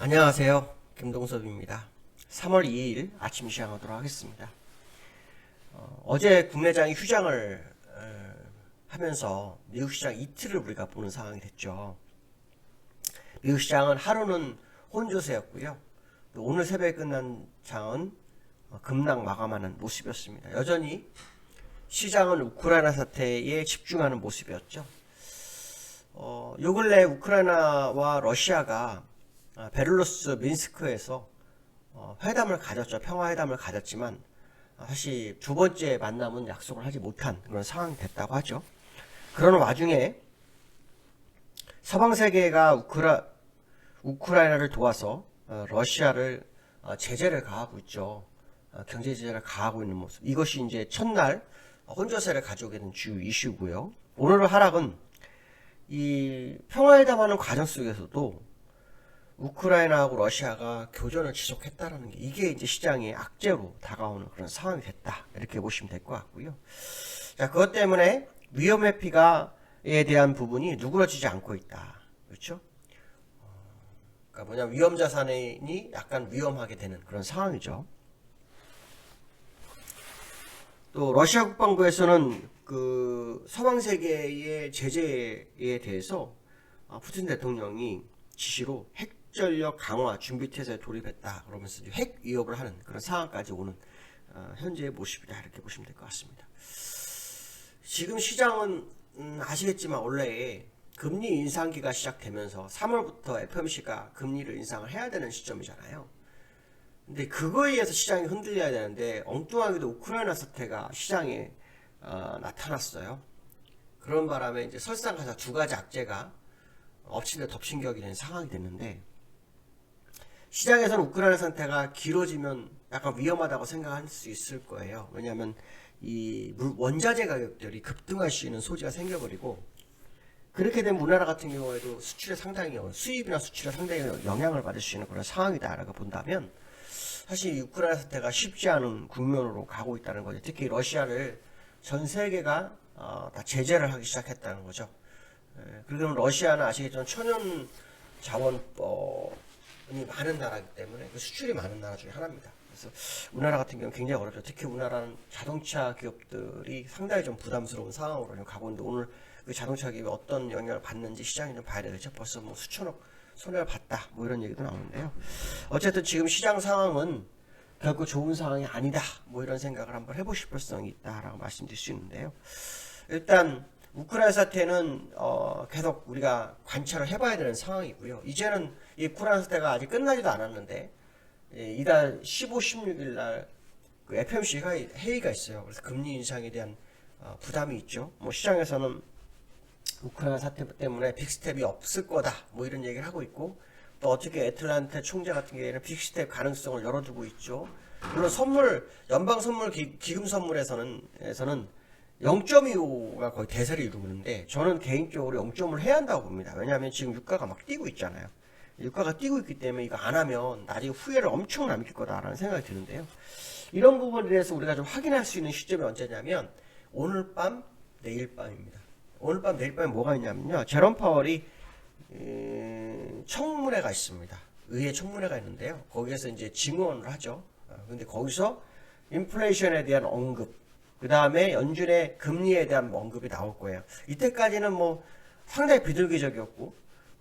안녕하세요. 김동섭입니다. 3월 2일 아침 시작하도록 하겠습니다. 어, 제 국내장이 휴장을 어, 하면서 미국 시장 이틀을 우리가 보는 상황이 됐죠. 미국 시장은 하루는 혼조세였고요. 또 오늘 새벽에 끝난 장은 어, 급락 마감하는 모습이었습니다. 여전히 시장은 우크라이나 사태에 집중하는 모습이었죠. 어, 요 근래 우크라이나와 러시아가 아, 베를루스 민스크에서 어, 회담을 가졌죠. 평화회담을 가졌지만 아, 사실 두 번째 만남은 약속을 하지 못한 그런 상황이 됐다고 하죠. 그러는 와중에 서방 세계가 우크라, 우크라이나를 도와서 어, 러시아를 어, 제재를 가하고 있죠. 어, 경제 제재를 가하고 있는 모습. 이것이 이제 첫날 혼조세를 가져오게 된 주요 이슈고요. 오늘의 하락은 이 평화회담하는 과정 속에서도 우크라이나하고 러시아가 교전을 지속했다라는 게 이게 이제 시장의 악재로 다가오는 그런 상황이 됐다 이렇게 보시면 될 것 같고요. 자 그것 때문에 위험 회피가에 대한 부분이 누그러지지 않고 있다. 그렇죠? 어, 그러니까 뭐냐 위험 자산이 약간 위험하게 되는 그런 상황이죠. 또 러시아 국방부에서는 그 서방 세계의 제재에 대해서 아, 푸틴 대통령이 지시로 핵 전력 강화 준비 태세에 돌입했다 그러면서 핵 위협을 하는 그런 상황까지 오는 어, 현재의 모습이다 이렇게 보시면 될 것 같습니다. 지금 시장은 음, 아시겠지만 원래 금리 인상기가 시작되면서 3월부터 FOMC가 금리를 인상을 해야 되는 시점이잖아요. 근데 그거에 의해서 시장이 흔들려야 되는데 엉뚱하게도 우크라이나 사태가 시장에 어, 나타났어요. 그런 바람에 이제 설상가사 두 가지 악재가 엎친 데 덮친 격이 된 상황이 됐는데 시장에서는 우크라이나 상태가 길어지면 약간 위험하다고 생각할 수 있을 거예요. 왜냐하면 이 물- 원자재 가격들이 급등할 수 있는 소지가 생겨버리고 그렇게 되면 우리나라 같은 경우에도 수출에 상당히 영- 수입이나 수출에 상당히 영향을 받을 수 있는 그런 상황이다라고 본다면 사실 이 우크라이나 사태가 쉽지 않은 국면으로 가고 있다는 거죠. 특히 러시아를 전 세계가 어, 다 제재를 하기 시작했다는 거죠. 예, 그러면 러시아는 아시겠지만 천연 자원 이 많은 나라이기 때문에 그 수출이 많은 나라 중에 하나입니다. 그래서 우리나라 같은 경우는 굉장히 어렵죠. 특히 우리나라는 자동차 기업들이 상당히 좀 부담스러운 상황으로 지금 가고 있는데 오늘 그 자동차 기업이 어떤 영향을 받는지 시장이 좀 봐야 되겠죠. 벌써 뭐 수천억 손해를 봤다. 뭐 이런 얘기도 나오는데요. 어쨌든 지금 시장 상황은 결코 좋은 상황이 아니다. 뭐 이런 생각을 한번 해보실 필요성이 있다라고 말씀드릴 수 있는데요. 일단 우크라이나 사태는 어, 계속 우리가 관찰을 해봐야 되는 상황이고요. 이제는 이 사태가 아직 끝나지도 않았는데 예, 이달 15, 16일 날 그 FMC 회의- 회의가 있어요. 그래서 금리 인상에 대한 어, 부담이 있죠. 뭐 시장에서는 우크라이나 사태 때문에 빅스텝이 없을 거다. 뭐 이런 얘기를 하고 있고 또 어떻게 애틀란타 총재 같은 경우에는 빅스텝 가능성을 열어두고 있죠. 물론 선물 연방 선물 기, 금 선물에서는 에서는 0.25가 거의 대세를 이루고 있는데 저는 개인적으로 0점을 해야 한다고 봅니다. 왜냐하면 지금 유가가 막 뛰고 있잖아요. 유가가 뛰고 있기 때문에 이거 안 하면 나중에 후회를 엄청 남길 거다라는 생각이 드는데요. 이런 부분에 대해서 우리가 좀 확인할 수 있는 시점이 언제냐면 오늘 밤 내일 밤입니다. 오늘 밤 내일 밤에 뭐가 있냐면요. 제롬 파월이 음, 청문회가 있습니다. 의회 청문회가 있는데요. 거기에서 이제 증언을 하죠. 어, 근데 거기서 인플레이션에 대한 언급, 그 다음에 연준의 금리에 대한 언급이 나올 거예요. 이때까지는 뭐 상당히 비둘기적이었고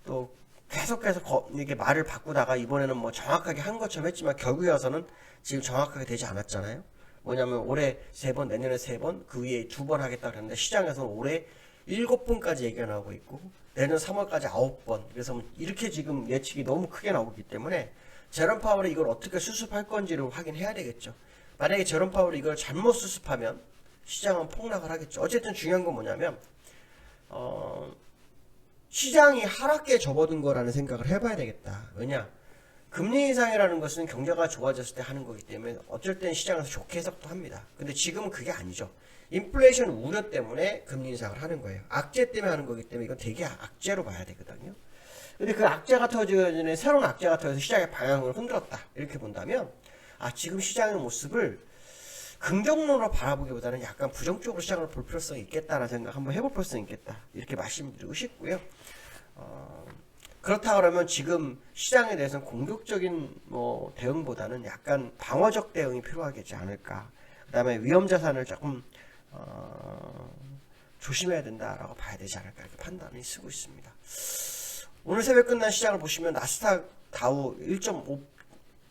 또 계속해서 거- 이렇게 말을 바꾸다가 이번에는 뭐 정확하게 한 것처럼 했지만 결국에 와서는 지금 정확하게 되지 않았잖아요. 뭐냐면 올해 세 번, 내년에 세 번, 그 위에 두 번 하겠다 그랬는데 시장에서는 올해 일곱 번까지 얘기가 나오고 있고 내년 3월까지 아홉 번. 그래서 뭐 이렇게 지금 예측이 너무 크게 나오기 때문에 제롬 파월이 이걸 어떻게 수습할 건지를 확인해야 되겠죠. 만약에 제롬 파월이 이걸 잘못 수습하면 시장은 폭락을 하겠죠. 어쨌든 중요한 건 뭐냐면 어, 시장이 하락기에 접어든 거라는 생각을 해봐야 되겠다. 왜냐? 금리 인상이라는 것은 경제가 좋아졌을 때 하는 거기 때문에 어쩔 땐 시장에서 좋게 해석도 합니다. 근데 지금은 그게 아니죠. 인플레이션 우려 때문에 금리 인상을 하는 거예요. 악재 때문에 하는 거기 때문에 이건 되게 악재로 봐야 되거든요. 근데 그 악재가 터지기 새로운 악재가 터져서 시장의 방향을 흔들었다. 이렇게 본다면 아 지금 시장의 모습을 긍정론으로 바라보기보다는 약간 부정적으로 시장을 볼 필요성이 있겠다라는 생각 한번 해볼 필요성이 있겠다. 이렇게 말씀드리고 싶고요. 어, 그렇다 그러면 지금 시장에 대해서는 공격적인 뭐 대응보다는 약간 방어적 대응이 필요하겠지 않을까. 그 다음에 위험 자산을 조금 어, 조심해야 된다라고 봐야 되지 않을까 이렇게 판단이 쓰고 있습니다. 오늘 새벽 끝난 시장을 보시면 나스닥 다우 1.5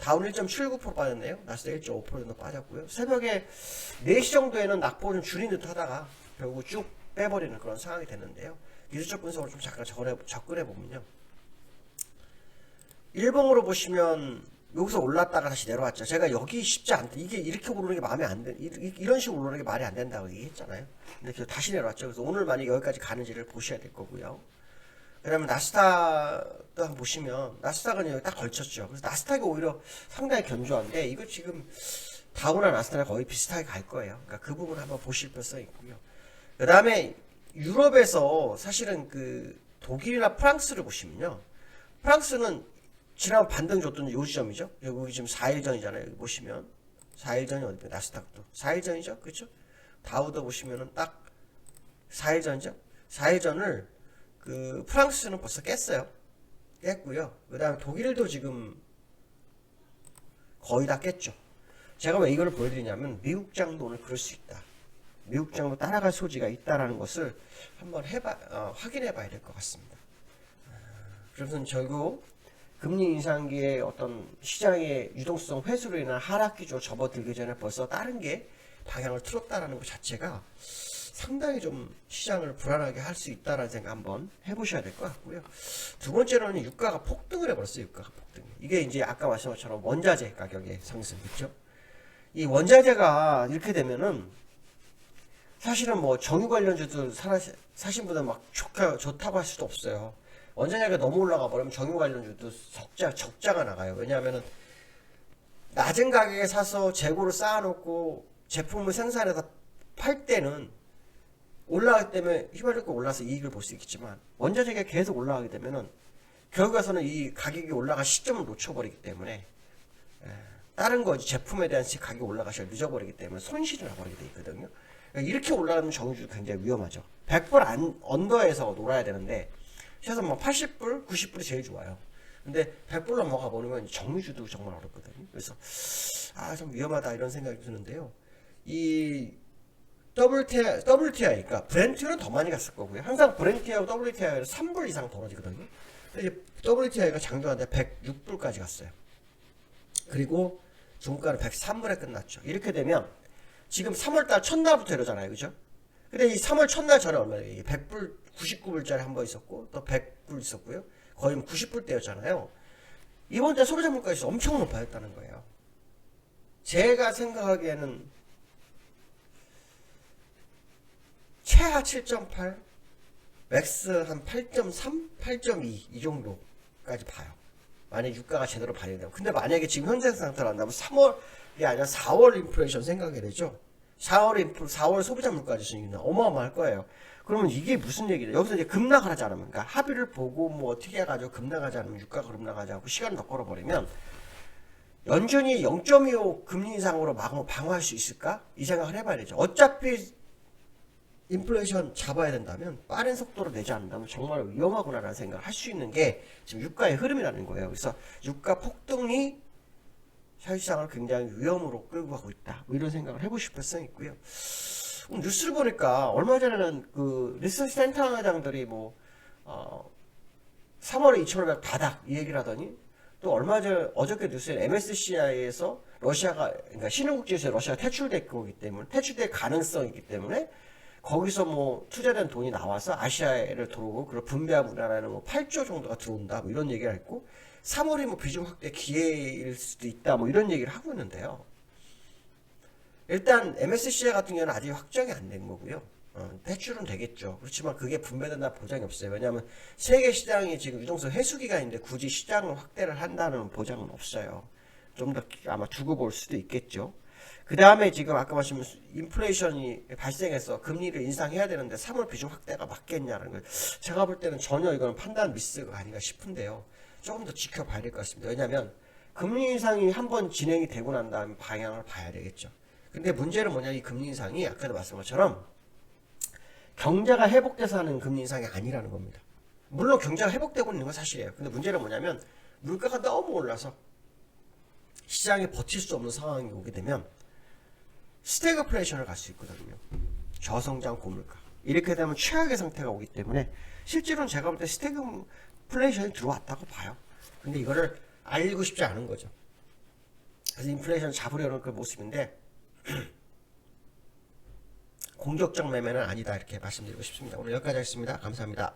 다운 1.79% 빠졌네요. 나스닥 1.5% 정도 빠졌고요. 새벽에 4시 정도에는 낙폭을 좀 줄인 듯 하다가 결국 쭉 빼버리는 그런 상황이 됐는데요. 기술적 분석으로 좀 잠깐 접근해, 접근해 보면요. 일봉으로 보시면 여기서 올랐다가 다시 내려왔죠. 제가 여기 쉽지 않다. 이게 이렇게 오르는 게 마음에 안 이- 이런 식으로 오르는 게 말이 안 된다고 얘기했잖아요. 근데 다시 내려왔죠. 그래서 오늘 만약 여기까지 가는지를 보셔야 될 거고요. 그 다음에 나스닥도 한번 보시면, 나스닥은 여기 딱 걸쳤죠. 그래서 나스닥이 오히려 상당히 견조한데, 이거 지금 다우나 나스닥이 거의 비슷하게 갈 거예요. 그러니까 그 부분 한번 보실 필요성이 있고요. 그 다음에 유럽에서 사실은 그 독일이나 프랑스를 보시면요. 프랑스는 지난 반등 줬던 요 지점이죠. 여기 지금 4일 전이잖아요. 보시면 4일 전이 어디 나스닥도 4일 전이죠. 그렇죠? 다우도 보시면은 딱 4일 전이죠. 4일 전을 그 프랑스는 벌써 깼어요. 깼고요. 그 다음에 독일도 지금 거의 다 깼죠. 제가 왜 이걸 보여드리냐면 미국 장도 오늘 그럴 수 있다. 미국 장도 따라갈 소지가 있다라는 것을 한번 해봐 어, 확인해 봐야 될 것 같습니다. 그래서 결국 금리 인상기의 어떤 시장의 유동성 회수로 인한 하락 기조 접어들기 전에 벌써 다른 게 방향을 틀었다라는 것 자체가 상당히 좀 시장을 불안하게 할 수 있다라는 생각 한번 해보셔야 될 것 같고요. 두 번째로는 유가가 폭등을 해버렸어요. 유가가 폭등. 이게 이제 아까 말씀한 것처럼 원자재 가격의 상승, 그렇죠? 이 원자재가 이렇게 되면은 사실은 뭐 정유 관련주들 사, 사신 분들 막 좋다, 좋다고 할 수도 없어요. 원자재가 너무 올라가 버리면 정유 관련주도 적자, 적자가 나가요. 왜냐하면은 낮은 가격에 사서 재고를 쌓아놓고 제품을 생산해서 팔 때는 올라가기 때문에 휘발유가 올라서 이익을 볼 수 있겠지만 원자재가 계속 올라가게 되면은 결국에서는 이 가격이 올라갈 시점을 놓쳐버리기 때문에 에, 다른 거 제품에 대한 시- 가격이 올라가시가 늦어버리기 때문에 손실이 나버리게 돼 있거든요. 그러니까 이렇게 올라가는 정유주 굉장히 위험하죠. 100불 안, 언더에서 놀아야 되는데 최소 뭐 80불, 90불이 제일 좋아요. 근데 100불 넘어가 버리면 정유주도 정말 어렵거든요. 그래서 아 좀 위험하다 이런 생각이 드는데요. 이 WTI, WTI, 그러니까 브렌트는 더 많이 갔을 거고요. 항상 브렌트하고 WTI가 3불 이상 벌어지거든요. 이제 WTI가 장중한데 106불까지 갔어요. 그리고 중가는 103불에 끝났죠. 이렇게 되면 지금 3월달 첫날부터 이러잖아요. 그죠? 근데 이 3월 첫날 전에 얼마예요? 100불, 99불짜리 한 번 있었고, 또 100불 있었고요. 거의 90불대였잖아요. 이번 달 소비자 물가에서 엄청 높아졌다는 거예요. 제가 생각하기에는 최하 7.8, 맥스 한 8.3, 8.2 이 정도까지 봐요. 만약 유가가 제대로 반영되면. 근데 만약에 지금 현재 상태로 한다면 3월이 아니라 4월 인플레이션 생각이 되죠. 4월 인플, 4월 소비자 물가 지수는 어마어마할 거예요. 그러면 이게 무슨 얘기냐? 여기서 이제 급락을 하지 않으면, 그러니까 합의를 보고 뭐 어떻게 해가지고 급락하지 않으면 유가가 급락하지 않고 시간을 더 끌어버리면 연준이 0.25 금리 인상으로 막 방어할 수 있을까? 이 생각을 해봐야 되죠. 어차피 인플레이션 잡아야 된다면 빠른 속도로 내지 않는다면 정말 위험하구나라는 생각을 할 수 있는 게 지금 유가의 흐름이라는 거예요. 그래서 유가 폭등이 사실상을 굉장히 위험으로 끌고 가고 있다. 뭐 이런 생각을 해보실 필요성이 있고요. 뉴스를 보니까 얼마 전에는 그 리서치 센터 회장들이 뭐 어, 3월에 2,500 바닥 이 얘기를 하더니 또 얼마 전 어저께 뉴스에 MSCI에서 러시아가 그러니까 신흥국지에서 러시아가 퇴출될 거기 때문에 퇴출될 가능성이 있기 때문에 거기서 뭐 투자된 돈이 나와서 아시아를 들어오고 그걸 분배하고 우리나라에는 뭐 8조 정도가 들어온다 뭐 이런 얘기를 했고 3월이 뭐 비중 확대 기회일 수도 있다 뭐 이런 얘기를 하고 있는데요. 일단 MSCI 같은 경우는 아직 확정이 안 된 거고요. 어, 대출은 되겠죠. 그렇지만 그게 분배된다 보장이 없어요. 왜냐하면 세계 시장이 지금 유동성 해수 기간인데 굳이 시장을 확대를 한다는 보장은 없어요. 좀 더 아마 두고 볼 수도 있겠죠. 그 다음에 지금 아까 말씀하신 인플레이션이 발생해서 금리를 인상해야 되는데 3월 비중 확대가 맞겠냐는 걸 제가 볼 때는 전혀 이건 판단 미스가 아닌가 싶은데요. 조금 더 지켜봐야 될 것 같습니다. 왜냐하면 금리 인상이 한 번 진행이 되고 난 다음에 방향을 봐야 되겠죠. 근데 문제는 뭐냐 이 금리 인상이 아까도 말씀한 것처럼 경제가 회복돼서 하는 금리 인상이 아니라는 겁니다. 물론 경제가 회복되고 있는 건 사실이에요. 근데 문제는 뭐냐면 물가가 너무 올라서 시장이 버틸 수 없는 상황이 오게 되면 스태그플레이션을 갈 수 있거든요. 저성장 고물가. 이렇게 되면 최악의 상태가 오기 때문에 실제로는 제가 볼 때 스태그플레이션이 들어왔다고 봐요. 근데 이거를 알리고 싶지 않은 거죠. 그래서 인플레이션 잡으려는 그 모습인데 공격적 매매는 아니다 이렇게 말씀드리고 싶습니다. 오늘 여기까지 하겠습니다. 감사합니다.